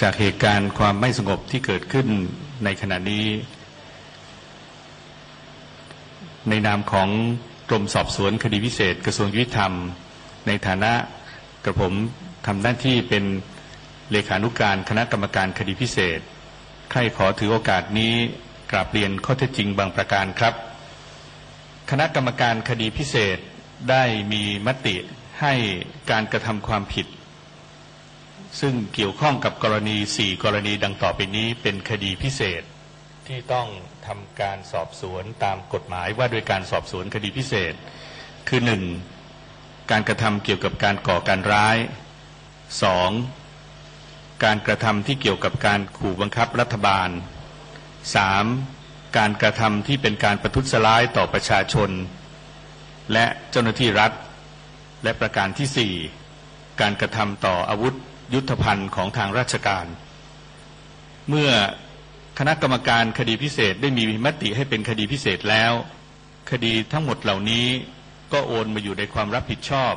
จากเหตุการณ์ความไม่สงบที่เกิดขึ้นในขณะนี้ ในนามของกรมสอบสวนคดีพิเศษ กระทรวงยุติธรรม ในฐานะกระผมทำหน้าที่เป็นเลขานุการคณะกรรมการคดีพิเศษ ใครขอถือโอกาสนี้กราบเรียนข้อเท็จจริงบางประการครับ คณะกรรมการคดีพิเศษได้มีมติให้การกระทำความผิด ซึ่งเกี่ยวข้องกับกรณี 4 กรณีดังต่อไปนี้เป็นคดีพิเศษ ที่ต้องทำการสอบสวนตามกฎหมายว่าด้วยการสอบสวนคดีพิเศษ คือ 1. การกระทำเกี่ยวกับการก่อการร้าย 2. การกระทำที่เกี่ยวกับการขู่บังคับรัฐบาล 3. การกระทำที่เป็นการประทุษร้ายต่อประชาชน และเจ้าหน้าที่รัฐ และประการที่ 4 การกระทำต่ออาวุธ ยุทธภัณฑ์ของทางราชการ เมื่อคณะกรรมการคดีพิเศษได้มีมติให้เป็นคดีพิเศษแล้ว คดีทั้งหมดเหล่านี้ก็โอนมาอยู่ในความรับผิดชอบ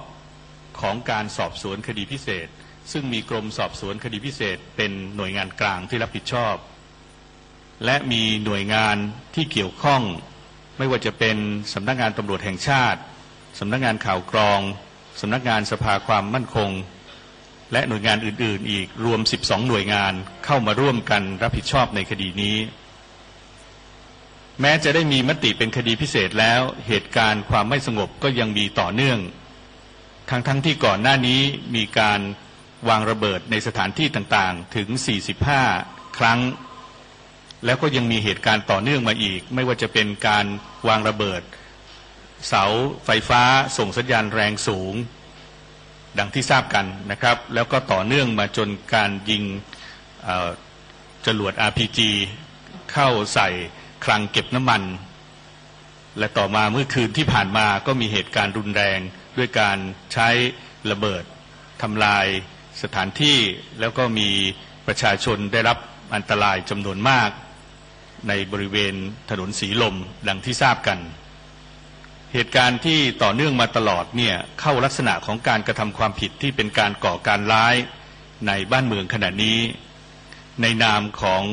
ของการสอบสวนคดีพิเศษ ซึ่งมีกรมสอบสวนคดีพิเศษ เป็นหน่วยงานกลางที่รับผิดชอบ และมีหน่วยงานที่เกี่ยวข้อง ไม่ว่าจะเป็นสำนักงานตำรวจแห่งชาติสำนักงานข่าวกรองสำนักงานสภาความมั่นคง และหน่วยงานอื่น ๆ อีกรวม 12 หน่วยงานเข้ามาร่วมกันรับผิดชอบในคดีนี้ แม้จะได้มีมติเป็นคดีพิเศษแล้ว เหตุการณ์ความไม่สงบก็ยังมีต่อเนื่อง ทั้งๆทที่ก่อนหน้านี้มีการวางระเบิดในสถานที่ต่างๆ ถึง 45 ครั้ง แล้วก็ยังมีเหตุการณ์ต่อเนื่องมาอีก ไม่ว่าจะเป็นการวางระเบิด เสาไฟฟ้าส่งสัญญาณแรงสูง ดังที่ทราบกันนะครับ แล้วก็ต่อเนื่องมาจนการยิงจรวด RPG เข้าใส่คลังเก็บน้ำมัน และต่อมาเมื่อคืนที่ผ่านมาก็มีเหตุการณ์รุนแรงด้วยการใช้ระเบิดทำลายสถานที่แล้วก็มีประชาชนได้รับอันตรายจำนวนมาก ในบริเวณถนนสีลมดังที่ทราบกัน เหตุการณ์ที่ต่อเนื่องมาตลอดเนี่ยเข้าลักษณะของการกระทำความผิดที่เป็นการก่อการร้ายในบ้านเมืองขณะนี้ ในนามของ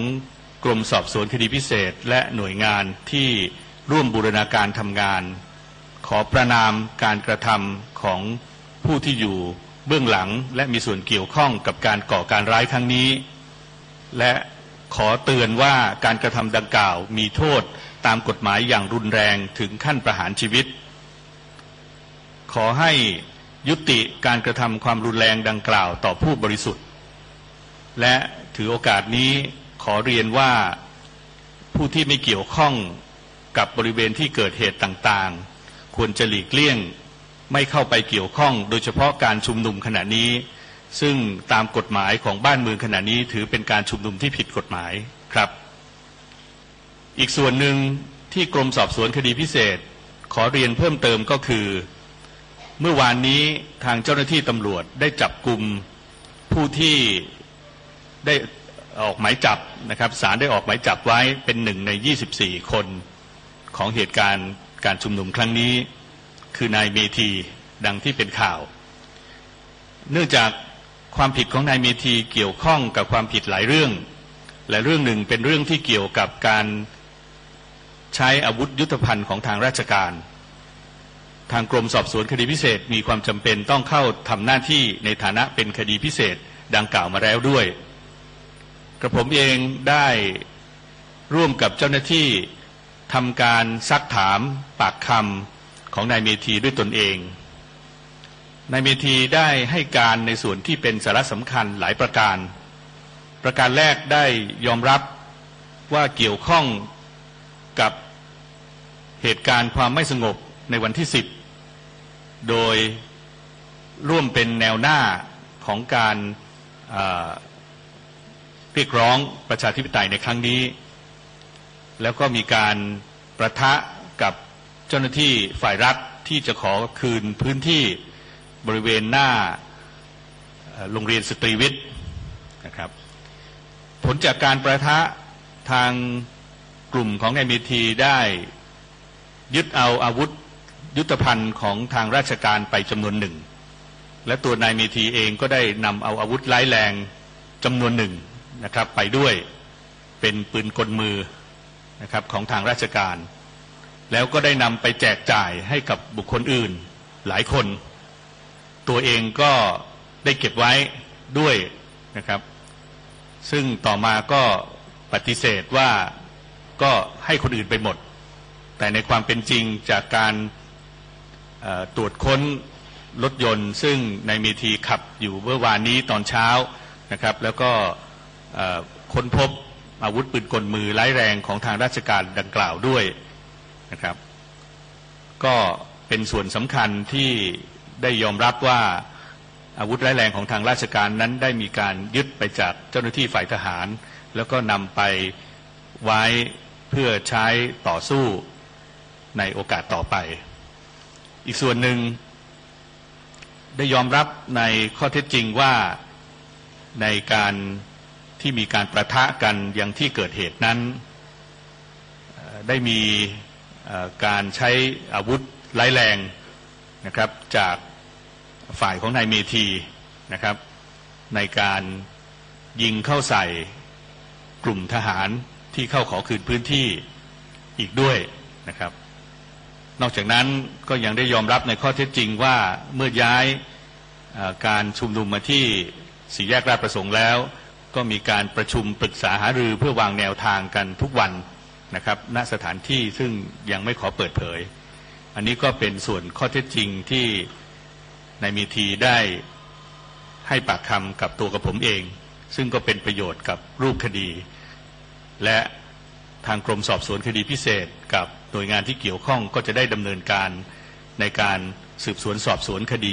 กรมสอบสวนคดีพิเศษ และหน่วยงานที่ร่วมบูรณาการทำงาน ขอประนามการกระทำของผู้ที่อยู่เบื้องหลังและมีส่วนเกี่ยวข้องกับการก่อการร้ายครั้งนี้ และขอเตือนว่าการกระทำดังกล่าวมีโทษ ตามกฎหมายอย่างรุนแรงถึงขั้นประหารชีวิต ขอให้ยุติการกระทำความรุนแรงดังกล่าวต่อผู้บริสุทธิ์ และถือโอกาสนี้ขอเรียนว่าผู้ที่ไม่เกี่ยวข้องกับบริเวณที่เกิดเหตุต่างๆ ควรจะหลีกเลี่ยงไม่เข้าไปเกี่ยวข้อง โดยเฉพาะการชุมนุมขณะนี้ ซึ่งตามกฎหมายของบ้านเมืองขณะนี้ถือเป็นการชุมนุมที่ผิดกฎหมายครับ อีกส่วนหนึ่งที่กรมสอบสวนคดีพิเศษ ขอเรียนเพิ่มเติมก็คือ เมื่อวานนี้ทางเจ้าหน้าที่ตำรวจได้จับกลุ่มผู้ที่ได้ออกหมายจับนะครับศาลได้ออกหมายจับไว้เป็นหนึ่งใน 24 คนของเหตุการณ์การชุมนุมครั้งนี้ คือนายเมธีดังที่เป็นข่าว เนื่องจากความผิดของนายเมธีเกี่ยวข้องกับความผิดหลายเรื่อง และเรื่องหนึ่งเป็นเรื่องที่เกี่ยวกับการ ใช้อาวุธยุทธภัณฑ์ของทางราชการ ทางกรมสอบสวนคดีพิเศษมีความจำเป็นต้องเข้าทำหน้าที่ในฐานะเป็นคดีพิเศษดังกล่าวมาแล้วด้วย กระผมเองได้ร่วมกับเจ้าหน้าที่ทำการซักถามปากคำของนายเมธีด้วยตนเอง นายเมธีได้ให้การในส่วนที่เป็นสาระสำคัญหลายประการ ประการแรกได้ยอมรับว่าเกี่ยวข้อง กับเหตุการณ์ความไม่สงบในวันที่สิบโดยร่วมเป็นแนวหน้าของการเรียกร้องประชาธิปไตยในครั้งนี้ แล้วก็มีการประทะกับเจ้าหน้าที่ฝ่ายรัฐที่จะขอคืนพื้นที่บริเวณหน้าโรงเรียนสตรีวิทย์นะครับ ผลจากการประทะทาง กลุ่มของนายเมธีได้ยึดเอาอาวุธยุทธภัณฑ์ของทางราชการไปจำนวนหนึ่ง และตัวนายเมธีเองก็ได้นำเอาอาวุธร้ายแรงจำนวนหนึ่งนะครับ ไปด้วยเป็นปืนกลมือนะครับของทางราชการ แล้วก็ได้นำไปแจกจ่ายให้กับบุคคลอื่นหลายคน ตัวเองก็ได้เก็บไว้ด้วยนะครับ ซึ่งต่อมาก็ปฏิเสธว่า ก็ให้คนอื่นไปหมด แต่ในความเป็นจริงจากการตรวจค้นรถยนต์ ซึ่งในายเมธีขับอยู่เมื่อวานนี้ตอนเช้านะครับ แล้วก็ค้นพบอาวุธปืนกลมือร้ายแรงของทางราชการดังกล่าวด้วยนะครับ ก็เป็นส่วนสำคัญที่ได้ยอมรับว่าอาวุธร้ายแรงของทางราชการนั้นได้มีการยึดไปจากเจ้าหน้าที่ฝ่ายทหาร แล้วก็นำไปไว้ เพื่อใช้ต่อสู้ในโอกาสต่อไป อีกส่วนหนึ่งได้ยอมรับในข้อเท็จจริงว่าในการที่มีการประทะกันอย่างที่เกิดเหตุนั้น ได้มีการใช้อาวุธร้ายแรงนะครับจากฝ่ายของนายเมธีนะครับ ในการยิงเข้าใส่กลุ่มทหาร ที่เข้าขอคืนพื้นที่อีกด้วยนะครับ นอกจากนั้นก็ยังได้ยอมรับในข้อเท็จจริงว่าเมื่อย้ายการชุมนุมมาที่สี่แยกราชประสงค์แล้ว ก็มีการประชุมปรึกษาหารือเพื่อวางแนวทางกันทุกวันนะครับณสถานที่ซึ่งยังไม่ขอเปิดเผย อันนี้ก็เป็นส่วนข้อเท็จจริงที่นายมีทีได้ให้ปากคำกับตัวกับผมเอง ซึ่งก็เป็นประโยชน์กับรูปคดี และทางกรมสอบสวนคดีพิเศษ กับหน่วยงานที่เกี่ยวข้องก็จะได้ดำเนินการในการสืบสวนสอบสวนคดี